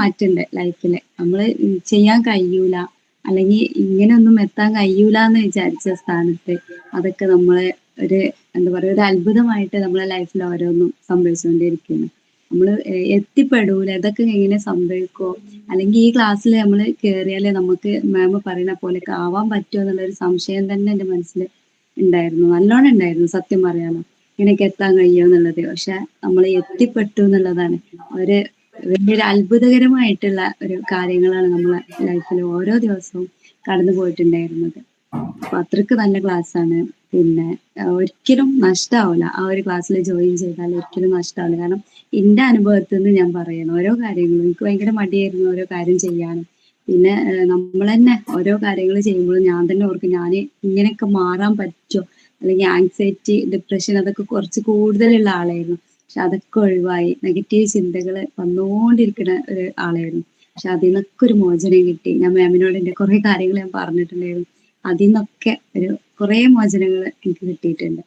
മാറ്റമുണ്ട് ലൈഫിൽ. നമ്മൾ ചെയ്യാൻ കഴിയൂല. അല്ലെങ്കിൽ ഇങ്ങനെയൊന്നും എത്താൻ കഴിയൂല എന്ന് വിചാരിച്ച സ്ഥാനത്ത് അതൊക്കെ നമ്മളെ ഒരു എന്താ പറയാ ഒരു അത്ഭുതമായിട്ട് നമ്മളെ ലൈഫിൽ ഓരോന്നും സംഭവിച്ചുകൊണ്ടിരിക്കുന്നു നമ്മൾ എത്തിപ്പെടൂല. ഇതൊക്കെ എങ്ങനെ സംഭവിക്കോ? അല്ലെങ്കിൽ ഈ ക്ലാസ്സിൽ നമ്മൾ കയറിയാലേ നമുക്ക് മാം പറയുന്ന പോലെയൊക്കെ ആവാൻ പറ്റുമോ എന്നുള്ളൊരു സംശയം തന്നെ എന്റെ മനസ്സിൽ ഉണ്ടായിരുന്നു. നല്ലോണം ഉണ്ടായിരുന്നു സത്യം പറയാലോ ഇങ്ങനെയൊക്കെ എത്താൻ കഴിയുമോ എന്നുള്ളത്. പക്ഷെ നമ്മൾ എത്തിപ്പെട്ടു എന്നുള്ളതാണ് ഒരു വലിയൊരു അത്ഭുതകരമായിട്ടുള്ള ഒരു കാര്യങ്ങളാണ് നമ്മളെ ലൈഫിൽ ഓരോ ദിവസവും കടന്നു പോയിട്ടുണ്ടായിരുന്നത്. അപ്പൊ അത്രയ്ക്ക് നല്ല ക്ലാസ് ആണ്. പിന്നെ ഒരിക്കലും നഷ്ടാവില്ല ആ ഒരു ക്ലാസ്സിൽ ജോയിൻ ചെയ്താൽ ഒരിക്കലും നഷ്ടാവില്ല കാരണം എന്റെ അനുഭവത്തിൽ നിന്ന് ഞാൻ പറയുന്നു ഓരോ കാര്യങ്ങളും എനിക്ക് ഭയങ്കര മടിയായിരുന്നു ഓരോ കാര്യം ചെയ്യാനും. പിന്നെ നമ്മൾ തന്നെ ഓരോ കാര്യങ്ങൾ ചെയ്യുമ്പോഴും ഞാൻ തന്നെ ഓർക്കും ഞാൻ ഇങ്ങനെയൊക്കെ മാറാൻ പറ്റുമോ അല്ലെങ്കിൽ ആങ്സൈറ്റി ഡിപ്രഷൻ അതൊക്കെ കുറച്ച് കൂടുതലുള്ള ആളായിരുന്നു. പക്ഷെ അതൊക്കെ ഒഴിവായി നെഗറ്റീവ് ചിന്തകൾ വന്നുകൊണ്ടിരിക്കുന്ന ഒരു ആളായിരുന്നു. പക്ഷെ അതിൽ നിന്നൊക്കെ ഒരു മോചനം കിട്ടി. ഞാൻ മാമിനോട് എന്റെ കുറെ കാര്യങ്ങൾ ഞാൻ പറഞ്ഞിട്ടുണ്ടായിരുന്നു. അതിൽ നിന്നൊക്കെ ഒരു കുറെ മോചനങ്ങൾ എനിക്ക് കിട്ടിയിട്ടുണ്ട്.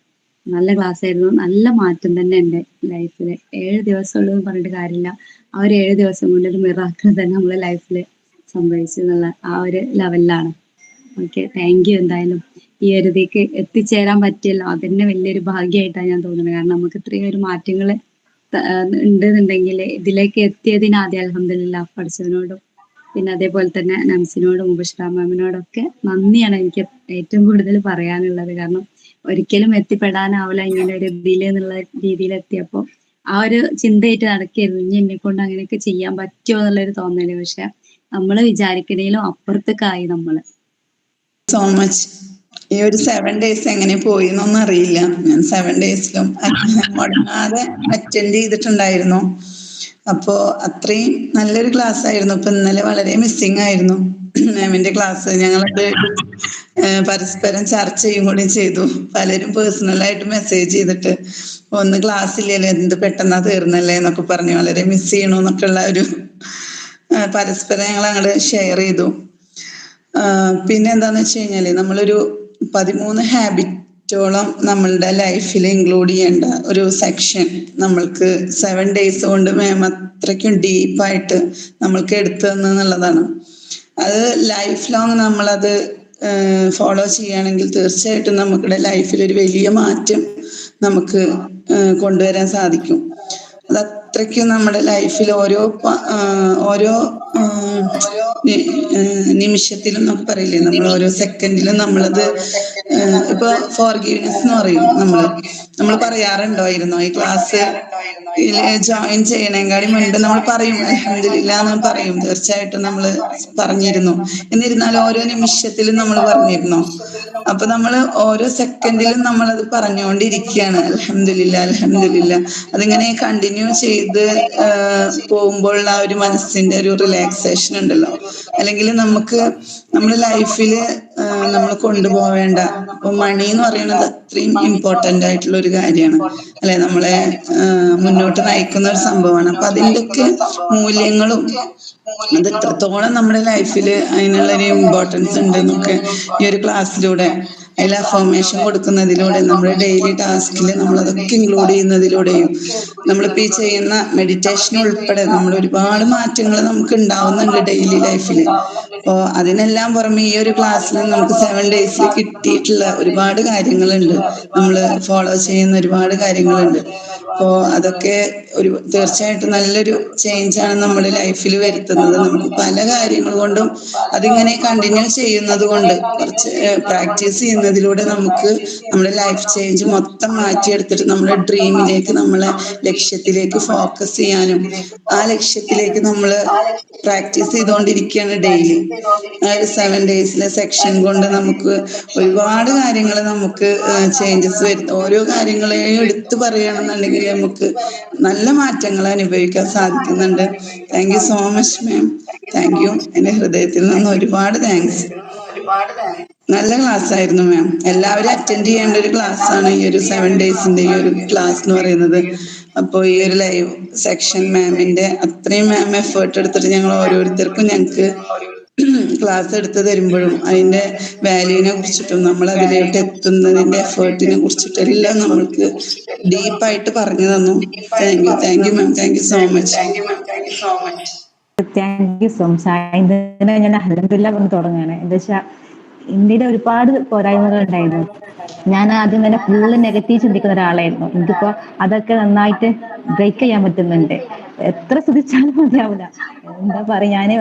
നല്ല ക്ലാസ് ആയിരുന്നു. നല്ല മാറ്റം തന്നെ എന്റെ ലൈഫിൽ ഏഴ് ദിവസം ഉള്ളൂ എന്ന് പറഞ്ഞിട്ട് കാര്യമില്ല. ആ ഒരു ഏഴ് ദിവസം കൊണ്ട് ഒരു മിറാക്കിൾ തന്നെ നമ്മളെ ലൈഫിൽ സംഭവിച്ചു എന്നുള്ള ആ ഒരു ലെവലിലാണ് ഓക്കെ താങ്ക് യു എന്തായാലും. ഈ ഒരു എത്തിച്ചേരാൻ പറ്റിയല്ലോ. അതന്നെ വലിയൊരു ഭാഗ്യമായിട്ടാണ് ഞാൻ തോന്നുന്നത്. കാരണം നമുക്ക് ഇത്രയും ഒരു മാറ്റങ്ങൾ ഉണ്ടെന്നുണ്ടെങ്കിൽ ഇതിലേക്ക് എത്തിയതിന് ആദ്യം അലഹമില്ല പഠിച്ചവനോടും പിന്നെ അതേപോലെ തന്നെ നംസിനോടും മുബഷ്റ മാമിനോടൊക്കെ നന്ദിയാണ് എനിക്ക് ഏറ്റവും കൂടുതൽ പറയാനുള്ളത്. കാരണം ഒരിക്കലും എത്തിപ്പെടാനാവില്ല ഇങ്ങനെ ഒരു ഇതിൽ എന്നുള്ള രീതിയിൽ എത്തിയപ്പോ ആ ഒരു ചിന്തയായിട്ട് നടക്കായിരുന്നു ഇനി എന്നെ കൊണ്ട് അങ്ങനെയൊക്കെ ചെയ്യാൻ പറ്റുമോ എന്നുള്ളൊരു തോന്നൽ. പക്ഷെ നമ്മൾ വിചാരിക്കണേലും അപ്പുറത്തേക്കായി നമ്മൾ. സോ മച്ച് ഈ ഒരു സെവൻ ഡേയ്സ് എങ്ങനെ പോയി എന്നൊന്നും അറിയില്ല. ഞാൻ സെവൻ ഡേയ്സിലും മുടങ്ങാതെ അറ്റൻഡ് ചെയ്തിട്ടുണ്ടായിരുന്നു. അപ്പോ അത്രയും നല്ലൊരു ക്ലാസ് ആയിരുന്നു. ഇപ്പൊ ഇന്നലെ വളരെ മിസ്സിങ് ആയിരുന്നു. മാമിന്റെ ക്ലാസ് ഞങ്ങളത് പരസ്പരം ചർച്ച ചെയ്യും കൂടി ചെയ്തു. പലരും പേഴ്സണലായിട്ട് മെസ്സേജ് ചെയ്തിട്ട് ഒന്ന് ക്ലാസ് ഇല്ലല്ലോ എന്ത് പെട്ടെന്നാ തീർന്നല്ലേ എന്നൊക്കെ പറഞ്ഞു വളരെ മിസ് ചെയ്യണു എന്നൊക്കെ ഉള്ള ഒരു പരസ്പരം ഞങ്ങൾ അങ്ങോട്ട് ഷെയർ ചെയ്തു പിന്നെ എന്താന്ന് വെച്ച് കഴിഞ്ഞാൽ നമ്മളൊരു പതിമൂന്ന് ഹാബിറ്റോളം നമ്മളുടെ ലൈഫിൽ ഇൻക്ലൂഡ് ചെയ്യേണ്ട ഒരു സെക്ഷൻ നമ്മൾക്ക് സെവൻ ഡേയ്സ് കൊണ്ട് മാം അത്രയ്ക്കും ഡീപ്പായിട്ട് നമ്മൾക്ക് എടുത്തു തന്നുള്ളതാണ് അത് ലൈഫ് ലോങ് നമ്മളത് ഫോളോ ചെയ്യുകയാണെങ്കിൽ തീർച്ചയായിട്ടും നമ്മുടെ ലൈഫിൽ ഒരു വലിയ മാറ്റം നമുക്ക് കൊണ്ടുവരാൻ സാധിക്കും. അത് അത്രയ്ക്കും നമ്മുടെ ലൈഫിൽ ഓരോ ഓരോ നിമിഷത്തിലും നമുക്ക് പറയില്ലേ? നമ്മൾ ഓരോ സെക്കൻഡിലും നമ്മളത് ഇപ്പൊ ഫോർഗീവ്നെസ് എന്ന് പറയും നമ്മൾ. നമ്മൾ പറയാറുണ്ടായിരുന്നു ഈ ക്ലാസ് ജോയിൻ ചെയ്യണേക്കാളും മുൻപ് നമ്മൾ പറയും. അലഹമില്ല എന്ന് പറയും. തീർച്ചയായിട്ടും നമ്മൾ പറഞ്ഞിരുന്നു. എന്നിരുന്നാലും ഓരോ നിമിഷത്തിലും നമ്മൾ പറഞ്ഞിരുന്നു. അപ്പൊ നമ്മൾ ഓരോ സെക്കൻഡിലും നമ്മൾ അത് പറഞ്ഞുകൊണ്ടിരിക്കുകയാണ് അലഹമില്ല അലഹമില്ല അതിങ്ങനെ കണ്ടിന്യൂ ചെയ്ത് പോകുമ്പോൾ ആ ഒരു മനസ്സിന്റെ ഒരു റിലാക്സേഷൻ ഉണ്ടല്ലോ. അല്ലെങ്കിൽ നമുക്ക് നമ്മുടെ ലൈഫിൽ നമ്മൾ കൊണ്ടുപോവേണ്ട. അപ്പൊ മണി എന്ന് പറയുന്നത് അത്രയും ഇമ്പോർട്ടന്റ് ആയിട്ടുള്ള ഒരു കാര്യമാണ്. അല്ലെ? നമ്മളെ മുന്നോട്ട് നയിക്കുന്ന ഒരു സംഭവമാണ്. അപ്പൊ അതിന്റെയൊക്കെ മൂല്യങ്ങളും അത് എത്രത്തോളം നമ്മുടെ ലൈഫിൽ അതിനുള്ള ഒരു ഇമ്പോർട്ടൻസ് ഉണ്ട് എന്നൊക്കെ ഈ ഒരു ക്ലാസ്സിലൂടെ അതിൽ അഫോർമേഷൻ കൊടുക്കുന്നതിലൂടെ നമ്മുടെ ഡെയിലി ടാസ്കിൽ നമ്മൾ അതൊക്കെ ഇൻക്ലൂഡ് ചെയ്യുന്നതിലൂടെയും നമ്മളിപ്പോ ഈ ചെയ്യുന്ന മെഡിറ്റേഷൻ ഉൾപ്പെടെ നമ്മൾ ഒരുപാട് മാറ്റങ്ങൾ നമുക്ക് ഉണ്ടാവുന്നുണ്ട് ഡെയിലി ലൈഫിൽ അപ്പോ അതിനെല്ലാം പുറമെ ഈ ഒരു ക്ലാസ്സിൽ നമുക്ക് സെവൻ ഡേയ്സിൽ കിട്ടിയിട്ടുള്ള ഒരുപാട് കാര്യങ്ങളുണ്ട്. നമ്മൾ ഫോളോ ചെയ്യുന്ന ഒരുപാട് കാര്യങ്ങളുണ്ട്. അപ്പോ അതൊക്കെ ഒരു തീർച്ചയായിട്ടും നല്ലൊരു ചേഞ്ച് ആണ് നമ്മുടെ ലൈഫിൽ വരുത്തുന്നത്. നമ്മൾ പല കാര്യങ്ങൾ കൊണ്ടും അതിങ്ങനെ കണ്ടിന്യൂ ചെയ്യുന്നത് കൊണ്ട് കുറച്ച് പ്രാക്ടീസ് ചെയ്യുന്നതിലൂടെ നമുക്ക് നമ്മുടെ ലൈഫ് ചേഞ്ച് മൊത്തം മാറ്റിയെടുത്തിട്ട് നമ്മുടെ ഡ്രീമിലേക്ക് നമ്മളെ ലക്ഷ്യത്തിലേക്ക് ഫോക്കസ് ചെയ്യാനും ആ ലക്ഷ്യത്തിലേക്ക് നമ്മൾ പ്രാക്ടീസ് ചെയ്തുകൊണ്ടിരിക്കുകയാണ് ഡെയിലി ആ ഒരു സെവൻ ഡേയ്സിലെ സെക്ഷൻ കൊണ്ട് നമുക്ക് ഒരുപാട് കാര്യങ്ങൾ നമുക്ക് ചേഞ്ചസ് വരും. ഓരോ കാര്യങ്ങളെയും എടുത്തു പറയുകയാണെന്നുണ്ടെങ്കിൽ നമുക്ക് നല്ല മാറ്റങ്ങൾ അനുഭവിക്കാൻ സാധിക്കുന്നുണ്ട്. Thank you so much ma'am thank you എന്റെ ഹൃദയത്തിൽ നിന്ന് ഒരുപാട് താങ്ക്സ് നല്ല ക്ലാസ് ആയിരുന്നു മാം എല്ലാവരും അറ്റൻഡ് ചെയ്യേണ്ട ഒരു ക്ലാസ് ആണ് ഈ ഒരു സെവൻ ഡേയ്സിന്റെ ഈ ഒരു ക്ലാസ് എന്ന് പറയുന്നത്. അപ്പോൾ ഈ ഒരു ലൈവ് സെക്ഷൻ മാമിന്റെ അത്രയും മാം എഫേർട്ട് എടുത്തിട്ട് ഞങ്ങൾ ഓരോരുത്തർക്കും ഞങ്ങൾക്ക് ക്ലാസ് എടുത്ത് തരുമ്പോഴും അതിന്റെ വാല്യൂവിനെ കുറിച്ചിട്ടും നമ്മൾ അതിലോട്ട് എത്തുന്നതിന്റെ എഫേർട്ടിനെ കുറിച്ചിട്ടും എല്ലാം നമ്മൾക്ക് ഡീപ്പായിട്ട് പറഞ്ഞു തന്നു. Thank you thank you ma'am thank you so much thank you so much ഞാൻ അലഹദില്ല കൊണ്ട് തുടങ്ങുകയാണ്. എന്താ വെച്ചാൽ ഒരുപാട് പോരായ്മകൾ ഉണ്ടായിരുന്നു. ഞാൻ ആദ്യം തന്നെ ഫുള്ള് നെഗറ്റീവ് ചിന്തിക്കുന്ന ഒരാളായിരുന്നു. എനിക്കിപ്പോ അതൊക്കെ നന്നായിട്ട് ബ്രേക്ക് ചെയ്യാൻ പറ്റുന്നുണ്ട്. എത്ര ശ്രദ്ധിച്ചാലും മതിയാവില്ല എന്താ പറയാ ഞാൻ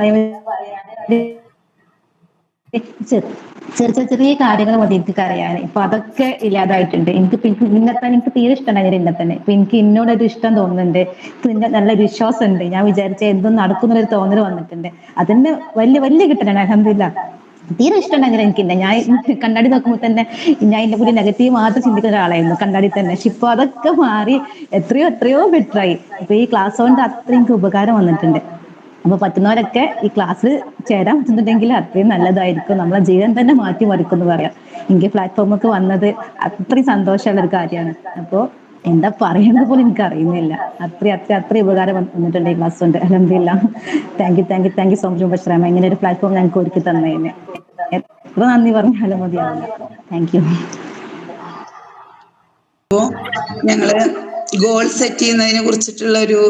ചെറിയ ചെറിയ കാര്യങ്ങൾ മതി എനിക്ക് അറിയാൻ ഇപ്പൊ അതൊക്കെ ഇല്ലാതായിട്ടുണ്ട്. എനിക്ക് നിന്നെ തന്നെ എനിക്ക് തീരെ ഇഷ്ടമുണ്ടായിരുന്നു എന്നെ തന്നെ. ഇപ്പൊ എനിക്ക് എന്നോടൊരു ഇഷ്ടം തോന്നുന്നുണ്ട്. ഇപ്പൊ നല്ല വിശ്വാസം ഉണ്ട് ഞാൻ വിചാരിച്ച എന്തും നടക്കുന്നൊരു തോന്നൽ വന്നിട്ടുണ്ട്. അതിന്റെ വലിയ വലിയ കിട്ടലാണ്. അലഹമില്ല തീരെ ഇഷ്ടമുണ്ടെങ്കിൽ എനിക്കില്ല ഞാൻ കണ്ണാടി നോക്കുമ്പോൾ തന്നെ ഞാൻ എന്റെ കൂടി നെഗറ്റീവ് മാത്രം ചിന്തിക്കുന്ന ഒരാളായിരുന്നു കണ്ണാടി തന്നെ. പക്ഷെ ഇപ്പൊ അതൊക്കെ മാറി എത്രയോ എത്രയോ ബെറ്റർ ആയി. ഇപ്പൊ ഈ ക്ലാസ് കൊണ്ട് അത്രയും എനിക്ക് ഉപകാരം വന്നിട്ടുണ്ട്. അപ്പൊ പറ്റുന്നവരൊക്കെ ഈ ക്ലാസ്സിൽ ചേരാൻ പറ്റുന്നുണ്ടെങ്കിൽ അത്രയും നല്ലതായിരിക്കും. നമ്മളെ ജീവിതം തന്നെ മാറ്റി മറിക്കും എന്ന് പറയാം. എനിക്ക് പ്ലാറ്റ്ഫോമൊക്കെ വന്നത് അത്രയും സന്തോഷമുള്ള ഒരു കാര്യമാണ്. അപ്പോ എന്താ പറയുന്നത് പോലും എനിക്ക് അറിയുന്നില്ല. അത്ര അത്ര അത്ര ഉപകാരം വന്ന് വന്നിട്ടുണ്ട് ഈ ക്ലാസ് കൊണ്ട്. അലഹമില്ല thank you thank you thank you so much ബശ്രാമ ഇങ്ങനെ ഒരു പ്ലാറ്റ്ഫോം ഞങ്ങൾക്ക് ഒരുക്കി തന്നതിന്. എത്ര നന്ദി പറഞ്ഞാലും മതിയാവില്ല. താങ്ക് യു അപ്പോൾ ഞങ്ങൾ ഗോൾ സെറ്റ് ചെയ്യുന്നതിനെ കുറിച്ചിട്ടുള്ള ഒരു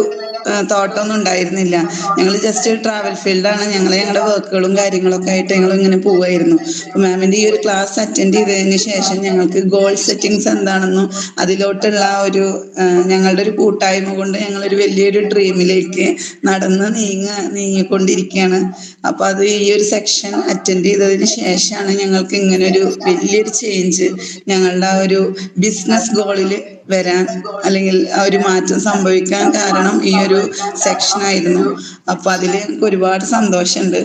തോട്ടൊന്നും ഉണ്ടായിരുന്നില്ല. ഞങ്ങൾ ജസ്റ്റ് ട്രാവൽ ഫീൽഡാണ് ഞങ്ങൾ ഞങ്ങളുടെ വർക്കുകളും കാര്യങ്ങളൊക്കെ ആയിട്ട് ഞങ്ങൾ ഇങ്ങനെ പോവായിരുന്നു. മാമിന്റെ ഈ ഒരു ക്ലാസ് അറ്റൻഡ് ചെയ്തതിന് ശേഷം ഞങ്ങൾക്ക് ഗോൾ സെറ്റിങ്സ് എന്താണെന്നും അതിലോട്ടുള്ള ഒരു ഞങ്ങളുടെ ഒരു കൂട്ടായ്മ കൊണ്ട് ഞങ്ങൾ ഒരു വലിയൊരു ഡ്രീമിലേക്ക് നടന്ന് നീങ്ങ നീങ്ങിക്കൊണ്ടിരിക്കുകയാണ് അപ്പൊ അത് ഈ ഒരു സെക്ഷൻ അറ്റൻഡ് ചെയ്തതിന് ശേഷമാണ് ഞങ്ങൾക്ക് ഇങ്ങനെ ഒരു വലിയൊരു ചേഞ്ച് ഞങ്ങളുടെ ആ ഒരു ബിസിനസ് ഗോളിൽ വരാൻ അല്ലെങ്കിൽ ഒരു മാറ്റം സംഭവിക്കാൻ കാരണം ഈ ഒരു സെക്ഷൻ ആയിരുന്നു. അപ്പൊ അതിൽ എനിക്ക് ഒരുപാട് സന്തോഷമുണ്ട്.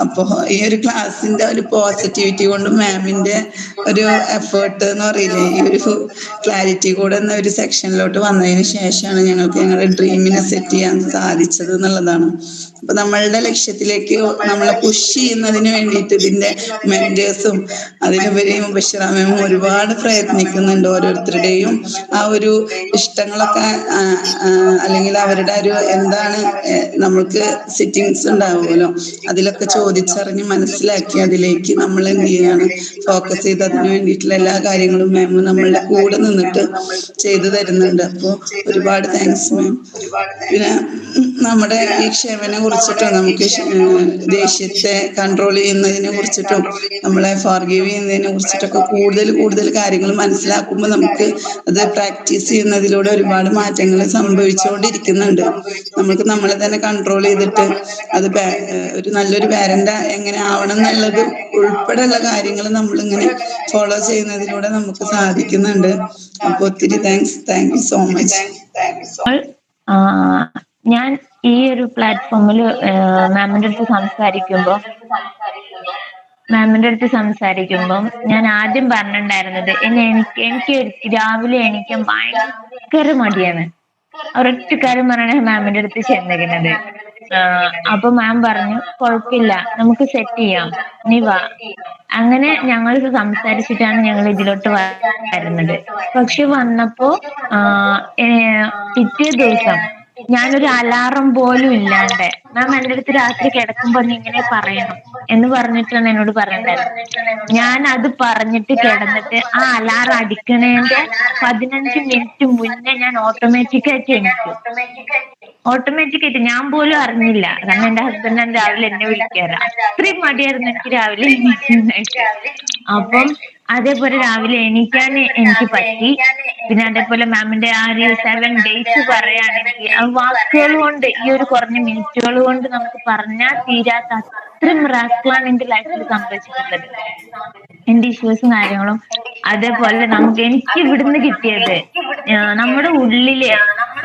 അപ്പോ ഈ ഒരു ക്ലാസ്സിന്റെ ഒരു പോസിറ്റിവിറ്റി കൊണ്ട് മാമിന്റെ ഒരു എഫേർട്ട് എന്ന് പറയില്ലേ ഈ ഒരു ക്ലാരിറ്റി കൂടെ എന്ന ഒരു സെക്ഷനിലോട്ട് വന്നതിന് ശേഷമാണ് ഞങ്ങൾക്ക് ഞങ്ങളുടെ ഡ്രീമിനെ സെറ്റ് ചെയ്യാൻ സാധിച്ചത് എന്നുള്ളതാണ്. അപ്പൊ നമ്മളുടെ ലക്ഷ്യത്തിലേക്ക് നമ്മളെ പുഷ് ചെയ്യുന്നതിന് വേണ്ടിയിട്ട് ഇതിന്റെ മെന്റേഴ്സും അതിനുപരി ബഷറാമയും ഒരുപാട് പ്രയത്നിക്കുന്നുണ്ട് ഓരോരുത്തരുടെയും. ആ ഒരു ഇഷ്ടങ്ങളൊക്കെ അല്ലെങ്കിൽ അവരുടെ ഒരു എന്താണ് നമ്മൾക്ക് സിറ്റിങ്സ് ഉണ്ടാവുമല്ലോ. അതിലൊക്കെ ചോദിച്ചറിഞ്ഞ് മനസ്സിലാക്കി അതിലേക്ക് നമ്മൾ എന്ത് ചെയ്യാണ് ഫോക്കസ് ചെയ്ത് അതിന് വേണ്ടിയിട്ടുള്ള എല്ലാ കാര്യങ്ങളും മാം നമ്മളുടെ കൂടെ നിന്നിട്ട് ചെയ്തു തരുന്നുണ്ട്. അപ്പോൾ ഒരുപാട് താങ്ക്സ് മാം പിന്നെ നമ്മുടെ ഈ ക്ഷമനെ കുറിച്ചിട്ടും നമുക്ക് ദേഷ്യത്തെ കൺട്രോൾ ചെയ്യുന്നതിനെ കുറിച്ചിട്ടും നമ്മളെ ഫോർഗീവ് ചെയ്യുന്നതിനെ കുറിച്ചിട്ടൊക്കെ കൂടുതൽ കൂടുതൽ കാര്യങ്ങൾ മനസ്സിലാക്കുമ്പോൾ നമുക്ക് അത് പ്രാക്ടീസ് ചെയ്യുന്നതിലൂടെ ഒരുപാട് മാറ്റങ്ങൾ സംഭവിച്ചുകൊണ്ടിരിക്കുന്നുണ്ട്. നമുക്ക് നമ്മളെ തന്നെ കൺട്രോൾ ചെയ്തിട്ട് അത് ഒരു നല്ലൊരു പാരന്റ് എങ്ങനെ ആവണം എന്നുള്ളത് ഉൾപ്പെടെയുള്ള കാര്യങ്ങൾ നമ്മളിങ്ങനെ ഫോളോ ചെയ്യുന്നതിലൂടെ നമുക്ക് സാധിക്കുന്നുണ്ട്. അപ്പൊ ഒത്തിരി thanks thank you so much ഞാൻ ഈ ഒരു പ്ലാറ്റ്ഫോമിൽ മാമിന്റെ അടുത്ത് സംസാരിക്കുമ്പോൾ മാമിന്റെ അടുത്ത് സംസാരിക്കുമ്പോൾ ഞാൻ ആദ്യം പറഞ്ഞിട്ടുണ്ടായിരുന്നത് എന്നെ എനിക്ക് എനിക്ക് രാവിലെ എനിക്ക് ഭയങ്കര മടിയാണ്. ഒരൊറ്റ കാര്യം പറഞ്ഞാണ് മാമിന്റെ അടുത്ത് ചെന്നിരിക്കുന്നത്. അപ്പൊ മാം പറഞ്ഞു കുഴപ്പമില്ല നമുക്ക് സെറ്റ് ചെയ്യാം. നീ വാ. അങ്ങനെ ഞങ്ങൾ സംസാരിച്ചിട്ടാണ് ഞങ്ങൾ ഇതിലോട്ട് വരുന്നത്. പക്ഷെ വന്നപ്പോ പിറ്റേ ദിവസം ഞാനൊരു അലാറം പോലും ഇല്ലാണ്ട്. മാം എന്റെ അടുത്ത് രാത്രി കിടക്കുമ്പോ ഇങ്ങനെ പറയണം എന്ന് പറഞ്ഞിട്ടാണ് എന്നോട് പറയണ്ടായിരുന്നത് ഞാൻ അത് പറഞ്ഞിട്ട് കിടന്നിട്ട് ആ അലാറം അടിക്കണേന്റെ പതിനഞ്ച് മിനിറ്റ് മുന്നേ ഞാൻ ഓട്ടോമാറ്റിക് ആയിട്ട് എണീക്കും ഓട്ടോമാറ്റിക് ആയിട്ട് ഞാൻ പോലും അറിഞ്ഞില്ല. കാരണം എന്റെ ഹസ്ബൻഡ് രാവിലെ എന്നെ വിളിക്കാറ്. അത്രയും മടിയായിരുന്നു എനിക്ക് രാവിലെ എണീക്കാനായിട്ട്. അപ്പം അതേപോലെ രാവിലെ എണീക്കാൻ എനിക്ക് പറ്റി. പിന്നെ അതേപോലെ മാമിന്റെ ആ ഒരു സെവൻ ഡേയ്സ് പറയുകയാണെങ്കിൽ ആ വാക്കുകൾ കൊണ്ട് ഈ ഒരു കുറഞ്ഞ മിനിറ്റുകൾ കൊണ്ട് നമുക്ക് പറഞ്ഞാൽ തീരാത്ത അത്രയും മിറാക്കിളാണ് എന്റെ ലൈഫിൽ സംഭവിച്ചിട്ടുള്ളത്. എന്റെ ഇഷ്യൂസും കാര്യങ്ങളും അതേപോലെ നമുക്ക് എനിക്ക് ഇവിടുന്ന് കിട്ടിയത് നമ്മുടെ ഉള്ളിൽ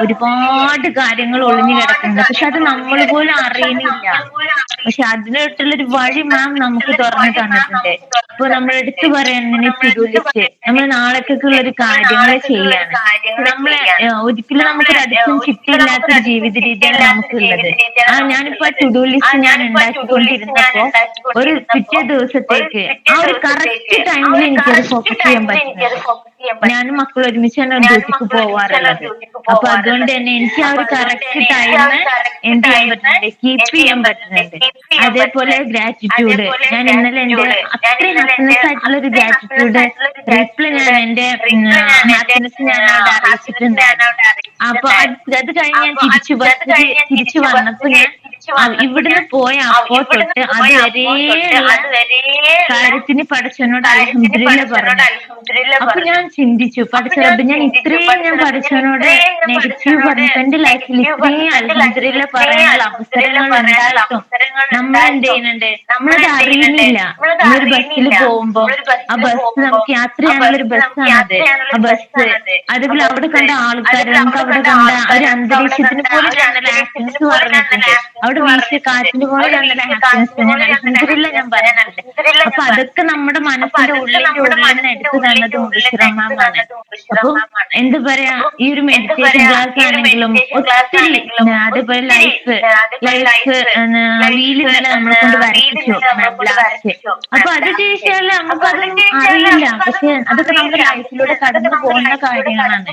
ഒരുപാട് കാര്യങ്ങൾ ഒളിഞ്ഞു കിടക്കുന്നുണ്ട്. പക്ഷെ അത് നമ്മൾ പോലും അറിയുന്നില്ല പക്ഷെ ഒരു വഴി മാം നമുക്ക് തുറന്നു തന്നിട്ടുണ്ട്. ഇപ്പൊ നമ്മൾ എടുത്തു പറയുന്നതിന് ടു ലിസ്റ്റ് നമ്മൾ നാളേക്കുള്ള ഒരു കാര്യങ്ങൾ ചെയ്യാണ് നമ്മളെ ആ, ഒരിക്കലും നമുക്കൊരു അഡിക്ഷൻ ചിട്ടയില്ലാത്തൊരു ജീവിത രീതിയാണ് നമുക്കുള്ളത്. ആ ഞാനിപ്പോ ടു ഡു ലിസ്റ്റ് ഞാൻ ഉണ്ടാക്കിക്കൊണ്ടിരുന്നപ്പോ ഒരു പിറ്റേ ദിവസത്തേക്ക് ആ ഒരു കറക്റ്റ് ടൈമിൽ എനിക്കത് ഫോക്കസ് ചെയ്യാൻ പറ്റുന്നത് ഞാനും മക്കൾ ഒരുമിച്ചാണ് ഡ്യൂട്ടിക്ക് പോവാറുള്ളത്. അപ്പൊ അതുകൊണ്ട് തന്നെ എനിക്ക് ആ ഒരു കറക്റ്റ് ടൈം എന്ത് ചെയ്യാൻ പറ്റുന്നുണ്ട്? കീപ്പ് ചെയ്യാൻ പറ്റുന്നുണ്ട്. അതേപോലെ ഗ്രാറ്റിറ്റ്യൂഡ് ഞാൻ ഇന്നലെ എന്റെ അത്രയും ഹാപ്പിനെസ് ആയിട്ടുള്ള ഒരു ഗ്രാറ്റിറ്റ്യൂഡ് റിപ്ലൈ ഞാൻ എന്റെ ഹാപ്പിനെസ് ഞാൻ അവിടെ അറിയിച്ചിട്ടുണ്ട്. അപ്പൊ അത് കഴിഞ്ഞ് ഞാൻ തിരിച്ചു തിരിച്ചു വന്നപ്പോ ഞാൻ ഇവിടുന്ന് പോയ അപ്പോ തൊട്ട് അതുവരെയുള്ള കാര്യത്തിന് പഠിച്ചവനോട് അലഹമില്ല പറഞ്ഞു. അപ്പൊ ഞാൻ ചിന്തിച്ചു പഠിച്ചത് ഞാൻ ഇത്രയും ഞാൻ പഠിച്ചവനോട് നെഗറ്റീവ് പറഞ്ഞു എന്റെ ലൈഫിൽ ഇത്രയും അലഹമില്ല പറയാനുള്ള അവസരങ്ങൾ ഉണ്ടായിട്ടും. നമ്മൾ എന്ത് ചെയ്യുന്നുണ്ട്? നമ്മളത് അറിയുന്നില്ല. നമ്മളൊരു ബസ്സിൽ പോകുമ്പോ ആ ബസ് നമുക്ക് യാത്ര ചെയ്യാനുള്ള ഒരു ബസ്സാണത്. ആ ബസ് അതുപോലെ അവിടെ കണ്ട ആൾക്കാർ നമുക്ക് അവിടെ കണ്ട ഒരു അന്തരീക്ഷത്തിന് പോലെ നല്ല ഹാപ്പിനെസ് പറഞ്ഞിട്ടുണ്ട്. അവിടെ വീശിയ കാറ്റിന് പോലെ ഹാപ്പിനെസ് ഞാൻ പറഞ്ഞിട്ടുണ്ട്. അപ്പൊ അതൊക്കെ നമ്മുടെ മനസ്സിന്റെ ഉള്ളിന്റെ ഉള്ളിൽ എടുത്തു തന്നത് മുബിശ്രമാണ് അപ്പൊ എന്താ പറയാ? ഈ ഒരു മെഡിറ്റേഷൻ ക്ലാസ് ആണെങ്കിലും ഒത്തിരി അതേപോലെ ലൈഫ് ലൈഫ് വീൽ ഇന്നലെ നമ്മളെ കൊണ്ട് ലാസ്റ്റ് അപ്പൊ അത് ചോദിച്ചാൽ നമുക്കതൊന്നും അറിയില്ല പക്ഷെ അതൊക്കെ നമ്മുടെ ലൈഫിലൂടെ കടന്നു പോകുന്ന കാര്യങ്ങളാണ്.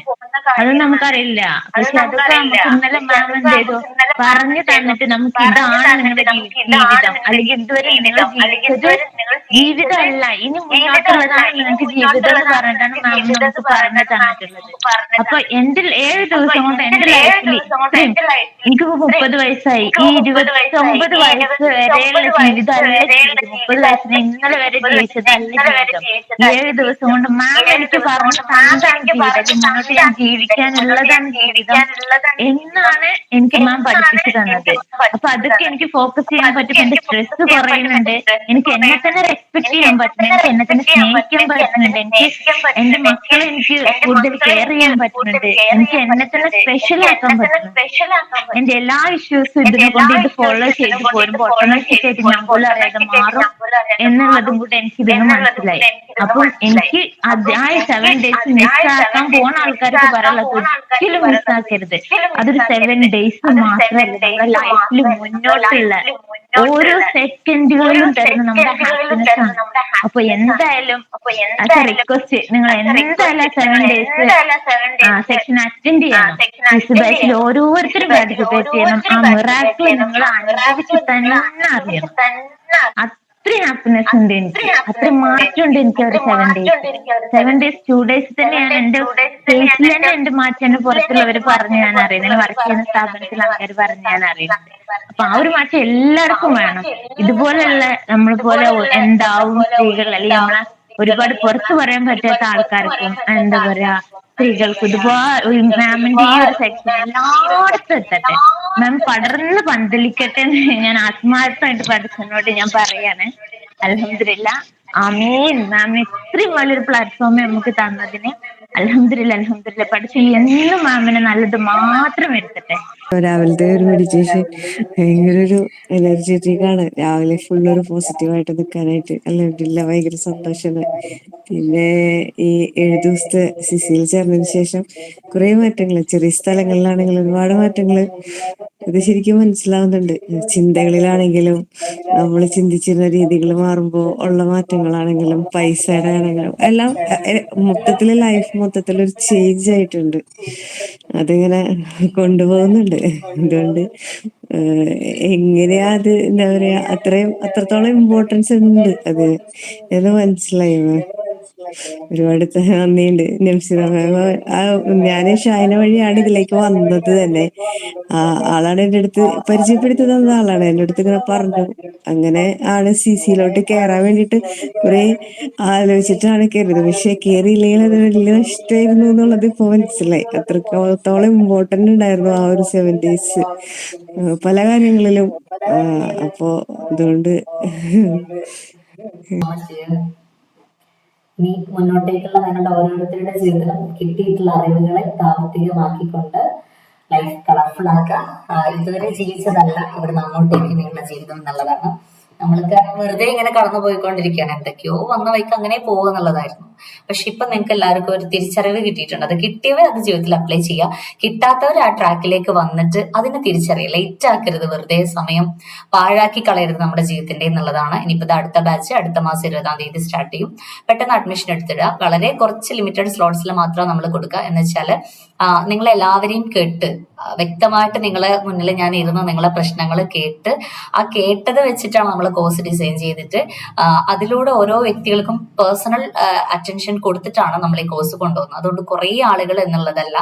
അത് നമുക്കറിയില്ല പക്ഷെ അതൊക്കെ നമുക്ക് ഇന്നലെ മാം എന്ത് ചെയ്തു. പറഞ്ഞു തന്നിട്ട് നമുക്ക് ഇതാണ് നിങ്ങളുടെ ജീവിതം. അല്ലെങ്കിൽ ഇതുവരെ നിങ്ങൾ ജീവിച്ചത് ജീവിതമല്ല. ഇനി മുന്നോട്ടുള്ളതാണ് നിങ്ങൾക്ക് ജീവിതം എന്ന് പറഞ്ഞിട്ടാണ് മാം നമുക്ക് പറഞ്ഞു തന്നിട്ടുള്ളത്. അപ്പൊ എന്റെ ഏഴ് ദിവസം കൊണ്ട് എന്റെ ലൈഫിൽ ഇത്രയും എനിക്കിപ്പോ മുപ്പത് വയസ്സായി. ഈ ഇരുപത്തി ഒമ്പത് വയസ്സ് വരെയുള്ള ജീവിതമല്ല ജീവിതം മുപ്പത് വയസ്സിന് ഇന്നലെ വരെ ജീവിച്ചതല്ല ജീവിതം ഏഴ് ദിവസം കൊണ്ട് മാം എനിക്ക് പറഞ്ഞു തന്നതാണ് ജീവിതം. മുന്നോട്ട് ഞാൻ ജീവിക്കാനുള്ളതാണ് ജീവിതം. എന്നാണ് എനിക്ക് മാം പഠിപ്പിച്ചു തന്നത്. അപ്പൊ അതൊക്കെ എനിക്ക് ഫോക്കസ് ചെയ്യാൻ പറ്റും എന്റെ സ്ട്രെസ് കുറയുന്നുണ്ട്. എനിക്ക് എന്നെ തന്നെ റെസ്പെക്ട് ചെയ്യാൻ പറ്റുന്നുണ്ട് എന്നെ തന്നെ സ്നേഹിക്കാൻ പറ്റുന്നുണ്ട്. എനിക്ക് എന്റെ മക്കളെ എനിക്ക് കൂടുതൽ കെയർ ചെയ്യാൻ പറ്റുന്നുണ്ട്. എനിക്ക് എന്നെ തന്നെ സ്പെഷ്യൽ ആക്കാൻ പറ്റുന്നുണ്ട്. എന്റെ എല്ലാ ഇഷ്യൂസും ഇതിനെ കൊണ്ട് ഇത് ഫോളോ ചെയ്ത് പോരുമ്പോ ഓട്ടോമാറ്റിക് ആയിട്ട് ഞാൻ പോലും അറിയാതെ മാറും. എന്നുള്ളതും കൂടെ എനിക്ക് ഇതിന് മനസ്സിലായി. അപ്പൊ എനിക്ക് അതായ സെവൻ ഡേയ്സ് മിസ്സാക്കാൻ പോണ ആൾക്കാർക്ക് പറയാനുള്ളത് ഒരിക്കലും മിസ്സാക്കരുത് അതൊരു സെവൻ ഡേയ്സ് മാത്രമല്ല. നമ്മുടെ ലൈഫിൽ മുന്നോട്ടുള്ള ഓരോ സെക്കൻഡുകളിലും തരുന്ന നമ്മുടെ ഹാപ്പിനെസ് ആണ്. അപ്പൊ എന്തായാലും റിക്വസ്റ്റ് നിങ്ങൾ എന്തായാലും സെവൻ ഡേയ്സ് സെക്ഷൻ അറ്റൻഡ് ചെയ്യണം. ഓരോരുത്തരും പാർട്ടിസിപ്പേറ്റ് ചെയ്യണം. ആ മിറാക്കിൾ നിങ്ങൾ അനുഭവിച്ച് തന്നെ അറിയണം. അത്രയും ഹാപ്പിനെസ് ഉണ്ട് എനിക്ക്. അത്രയും മാറ്റം ഉണ്ട് എനിക്ക് അവിടെ seven days seven days two days തന്നെയാണ് എന്റെ ഫേസിൽ തന്നെ എന്റെ മാറ്റം എന്നെ പുറത്തുള്ളവർ പറഞ്ഞ് ഞാൻ അറിയുന്നത് ഞാൻ വർക്ക് ചെയ്യുന്ന സ്ഥാപനത്തിൽ ആൾക്കാർ പറഞ്ഞു ഞാൻ അറിയുന്നത് അപ്പൊ ആ ഒരു മാറ്റം എല്ലാവർക്കും വേണം. ഇതുപോലെയുള്ള നമ്മളെ പോലെ എന്താവും സ്ത്രീകൾ അല്ലെങ്കിൽ നമ്മളെ ഒരുപാട് പുറത്തു പറയാൻ പറ്റാത്ത ആൾക്കാർക്കും എന്താ പറയാ സ്ത്രീകൾക്കും ഇതുപോലെ മാമിന്റെ ഈ ഒരു സെക്ഷൻ എല്ലായിടത്തും എത്തട്ടെ. മാം പടർന്ന് പന്തലിക്കട്ടെ എന്ന് ഞാൻ ആത്മാർത്ഥമായിട്ട് പഠിച്ചതിനോട് ഞാൻ പറയാണ്. അലഹമില്ല അമീൻ മാമിന് ഇത്രയും വലിയൊരു പ്ലാറ്റ്ഫോം നമുക്ക് തന്നതിന് അലഹമില്ല അലഹമില്ല പഠിച്ചു എന്നും മാമിന് നല്ലത് മാത്രം എടുക്കട്ടെ രാവിലത്തെ ഒരു മെഡിറ്റേഷൻ ഭയങ്കര ഒരു എനർജറ്റിക് ആണ്. രാവിലെ ഫുൾ ഒരു പോസിറ്റീവായിട്ട് നിൽക്കാനായിട്ട് അല്ല ഭയങ്കര സന്തോഷമാണ് പിന്നെ ഈ ഏഴ് ദിവസത്തെ സിസിയിൽ ചേർന്നതിന് ശേഷം കുറെ മാറ്റങ്ങൾ ചെറിയ സ്ഥലങ്ങളിലാണെങ്കിലും ഒരുപാട് മാറ്റങ്ങൾ ഇത് ശരിക്കും മനസ്സിലാവുന്നുണ്ട്. ചിന്തകളിലാണെങ്കിലും നമ്മൾ ചിന്തിച്ചിരുന്ന രീതികൾ മാറുമ്പോൾ ഉള്ള മാറ്റങ്ങളാണെങ്കിലും പൈസയുടെ ആണെങ്കിലും എല്ലാം മൊത്തത്തിൽ ലൈഫ് മൊത്തത്തിലൊരു ചേഞ്ച് ആയിട്ടുണ്ട്. അതിങ്ങനെ കൊണ്ടുപോകുന്നുണ്ട്. അതുകൊണ്ട് എങ്ങനെയാ അത് എന്താ പറയാ അത്രയും അത്രത്തോളം ഇമ്പോർട്ടൻസ് ഉണ്ട് അത് എന്ന് മനസ്സിലായി. ഒരുപാട് നന്ദിയുണ്ട് നംസിത മാം ഞാൻ ഷൈന വഴിയാണ് ഇതിലേക്ക് വന്നത് തന്നെ. ആ ആളാണ് എന്റെ അടുത്ത് പരിചയപ്പെടുത്തി തന്ന ആളാണ്. എന്റെ അടുത്ത് ഇങ്ങനെ പറഞ്ഞു. അങ്ങനെ ആണ് സി സിയിലോട്ട് കയറാൻ വേണ്ടിട്ട് കുറെ ആലോചിച്ചിട്ടാണ് കയറിയത്. പക്ഷെ കയറിയില്ലെങ്കിൽ അത് വലിയ നഷ്ടമായിരുന്നു എന്നുള്ളത് ഇപ്പൊ മനസ്സിലായി. അത്രത്തോളം ഇമ്പോർട്ടന്റ് ഉണ്ടായിരുന്നു ആ ഒരു സെവൻ ഡേയ്സ് പല കാര്യങ്ങളിലും. അപ്പോ അതുകൊണ്ട് ഇനി മുന്നോട്ടേക്കുള്ള നിങ്ങളുടെ ഓരോരുത്തരുടെ ജീവിതത്തിലും കിട്ടിയിട്ടുള്ള അറിവുകളെ പ്രാവർത്തികമാക്കിക്കൊണ്ട് ലൈഫ് കളർഫുൾ ആക്കുക ഇതുവരെ ജീവിച്ചതല്ല ഇവിടെ അങ്ങോട്ടേക്ക് നിങ്ങളുടെ ജീവിതം എന്നുള്ളതാണ്. നമ്മൾക്ക് വെറുതെ ഇങ്ങനെ കടന്നു പോയിക്കൊണ്ടിരിക്കുകയാണ്. എന്തൊക്കെയോ വന്ന വഴിക്ക് അങ്ങനെ പോകുക എന്നുള്ളതായിരുന്നു. പക്ഷെ ഇപ്പൊ നിങ്ങൾക്ക് എല്ലാവർക്കും ഒരു തിരിച്ചറിവ് കിട്ടിയിട്ടുണ്ട്. അത് കിട്ടിയവർ അത് ജീവിതത്തിൽ അപ്ലൈ ചെയ്യുക. കിട്ടാത്തവർ ആ ട്രാക്കിലേക്ക് വന്നിട്ട് അതിനെ തിരിച്ചറിയുക. ലേറ്റ് ആക്കരുത്. വെറുതെ സമയം പാഴാക്കി കളയരുത് നമ്മുടെ ജീവിതത്തിന്റെ എന്നുള്ളതാണ്. ഇനിയിപ്പോ ഇത് അടുത്ത ബാച്ച് അടുത്ത മാസം ഇരുപതാം തീയതി സ്റ്റാർട്ട് ചെയ്യും. പെട്ടെന്ന് അഡ്മിഷൻ എടുത്തിടുക. വളരെ കുറച്ച് ലിമിറ്റഡ് സ്ലോട്ട്സിൽ മാത്രം നമ്മൾ കൊടുക്കുക. എന്ന് വെച്ചാൽ നിങ്ങളെല്ലാവരെയും കേട്ട് വ്യക്തമായിട്ട് നിങ്ങളെ മുന്നിൽ ഞാൻ ഇരുന്ന് നിങ്ങളെ പ്രശ്നങ്ങൾ കേട്ട്. ആ കേട്ടത് വെച്ചിട്ടാണ് നമ്മൾ കോഴ്സ് ഡിസൈൻ ചെയ്തിട്ട് അതിലൂടെ ഓരോ വ്യക്തികൾക്കും പേഴ്സണൽ അറ്റൻഷൻ കൊടുത്തിട്ടാണ് നമ്മൾ ഈ കോഴ്സ് കൊണ്ടുപോകുന്നത് അതുകൊണ്ട് കുറേ ആളുകൾ എന്നുള്ളതല്ല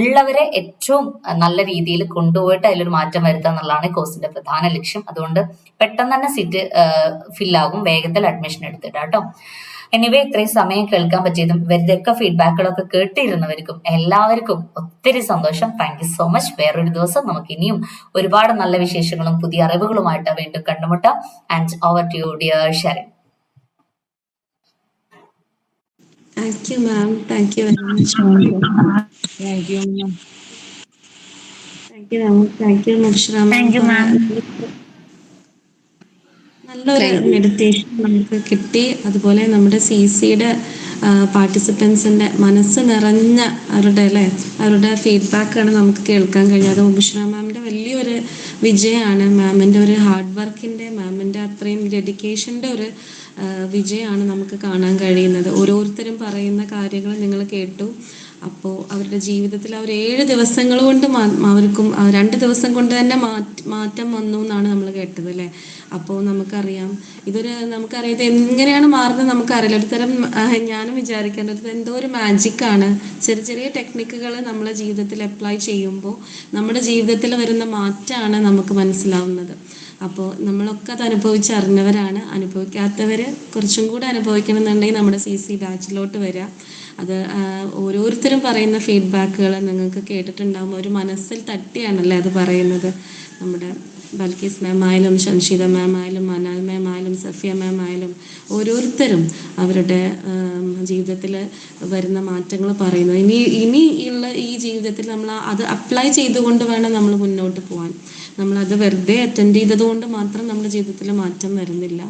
ഉള്ളവരെ ഏറ്റവും നല്ല രീതിയിൽ കൊണ്ടുപോയിട്ട് അതിലൊരു മാറ്റം വരുത്തുക എന്നുള്ളതാണ് കോഴ്സിന്റെ പ്രധാന ലക്ഷ്യം. അതുകൊണ്ട് പെട്ടെന്ന് തന്നെ സീറ്റ് ഫില്ലാകും വേഗത്തിൽ അഡ്മിഷൻ എടുത്തിട്ട് കേട്ടോ. എനിവേ ഇത്രയും സമയം കേൾക്കാൻ പറ്റിയതും ഇവരുടെയൊക്കെ ഫീഡ്ബാക്കുകളൊക്കെ കേട്ടിരുന്നവർക്കും എല്ലാവർക്കും ഒത്തിരി സന്തോഷം താങ്ക് യു സോ മച്ച് വേറൊരു ദിവസം നമുക്ക് ഇനിയും ഒരുപാട് നല്ല വിശേഷങ്ങളും പുതിയ അറിവുകളുമായിട്ട് വീണ്ടും കണ്ടുമുട്ടാം and over to you dear Sherin Thank you, ma'am. Thank you very much. Thank you, ma'am. Thank you, ma'am. Thank you. Thank you, ma'am. നല്ലൊരു മെഡിറ്റേഷൻ നമുക്ക് കിട്ടി. അതുപോലെ നമ്മുടെ സി സിയുടെ പാർട്ടിസിപ്പൻസിന്റെ മനസ്സ് നിറഞ്ഞ അവരുടെ അല്ലെ അവരുടെ ഫീഡ്ബാക്കാണ് നമുക്ക് കേൾക്കാൻ കഴിഞ്ഞത് ഉബുഷ്ര മാമിന്റെ വലിയൊരു വിജയമാണ്. മാമിന്റെ ഒരു ഹാർഡ് വർക്കിന്റെ മാമിന്റെ അത്രയും ഡെഡിക്കേഷന്റെ ഒരു വിജയമാണ് നമുക്ക് കാണാൻ കഴിയുന്നത്. ഓരോരുത്തരും പറയുന്ന കാര്യങ്ങൾ നിങ്ങൾ കേട്ടു. അപ്പോൾ അവരുടെ ജീവിതത്തിൽ അവർ ഏഴ് ദിവസങ്ങൾ കൊണ്ട് അവർക്കും രണ്ട് ദിവസം കൊണ്ട് തന്നെ മാറ്റം വന്നു എന്നാണ് നമ്മൾ കേട്ടത് അല്ലേ? അപ്പോൾ നമുക്കറിയാം. ഇതൊരു നമുക്കറിയാം ഇത് എങ്ങനെയാണ് മാറുന്നത് നമുക്കറിയില്ല. ഒരു തരം ഞാനും വിചാരിക്കേണ്ടത് എന്തോ ഒരു മാജിക്കാണ് ചെറിയ ചെറിയ ടെക്നിക്കുകൾ നമ്മളെ ജീവിതത്തിൽ അപ്ലൈ ചെയ്യുമ്പോൾ നമ്മുടെ ജീവിതത്തിൽ വരുന്ന മാറ്റമാണ് നമുക്ക് മനസ്സിലാവുന്നത്. അപ്പോൾ നമ്മളൊക്കെ അത് അനുഭവിച്ചറിഞ്ഞവരാണ്. അനുഭവിക്കാത്തവർ കുറച്ചും കൂടെ അനുഭവിക്കണമെന്നുണ്ടെങ്കിൽ നമ്മുടെ സി സി ബാച്ചിലോട്ട് വരിക അത് ഓരോരുത്തരും പറയുന്ന ഫീഡ്ബാക്കുകൾ നിങ്ങൾക്ക് കേട്ടിട്ടുണ്ടാകുമ്പോൾ ഒരു മനസ്സിൽ തട്ടിയാണല്ലേ അത് പറയുന്നത്. നമ്മുടെ ബൽക്കീസ് മാം ആയാലും ഷംഷീദ മാം ആയാലും മനാൽ മാം ആയാലും സഫിയ മാം ആയാലും ഓരോരുത്തരും അവരുടെ ജീവിതത്തിൽ വരുന്ന മാറ്റങ്ങൾ പറയുന്നു. ഇനി ഇനി ഉള്ള ഈ ജീവിതത്തിൽ നമ്മൾ അത് അപ്ലൈ ചെയ്തുകൊണ്ട് വേണം നമ്മൾ മുന്നോട്ട് പോകാൻ നമ്മൾ അത് വെറുതെ അറ്റൻഡ് ചെയ്തത് കൊണ്ട് മാത്രം നമ്മുടെ ജീവിതത്തിൽ മാറ്റം വരുന്നില്ല.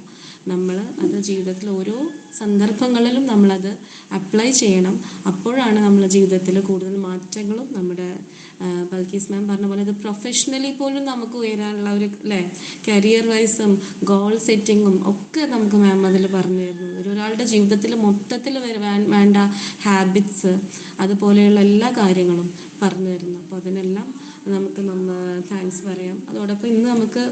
നമ്മൾ അത് ജീവിതത്തിൽ ഓരോ സന്ദർഭങ്ങളിലും നമ്മളത് അപ്ലൈ ചെയ്യണം. അപ്പോഴാണ് നമ്മുടെ ജീവിതത്തിൽ കൂടുതൽ മാറ്റങ്ങളും നമ്മുടെ ബൽക്കീസ് മാം പറഞ്ഞ പോലെ ഇത് പ്രൊഫഷണലി പോലും നമുക്ക് ഉയരാനുള്ള ഒരു അല്ലേ കരിയർ വൈസും ഗോൾ സെറ്റിങ്ങും ഒക്കെ നമുക്ക് മാം അതിൽ പറഞ്ഞു തരുന്നു ഒരു ഒരാളുടെ ജീവിതത്തിൽ മൊത്തത്തിൽ വേണ്ട ഹാബിറ്റ്സ് അതുപോലെയുള്ള എല്ലാ കാര്യങ്ങളും പറഞ്ഞു തരുന്നു അപ്പോൾ അതിനെല്ലാം നമുക്ക് നമ്മൾ താങ്ക്സ് പറയാം. അതോടൊപ്പം ഇന്ന് നമുക്ക്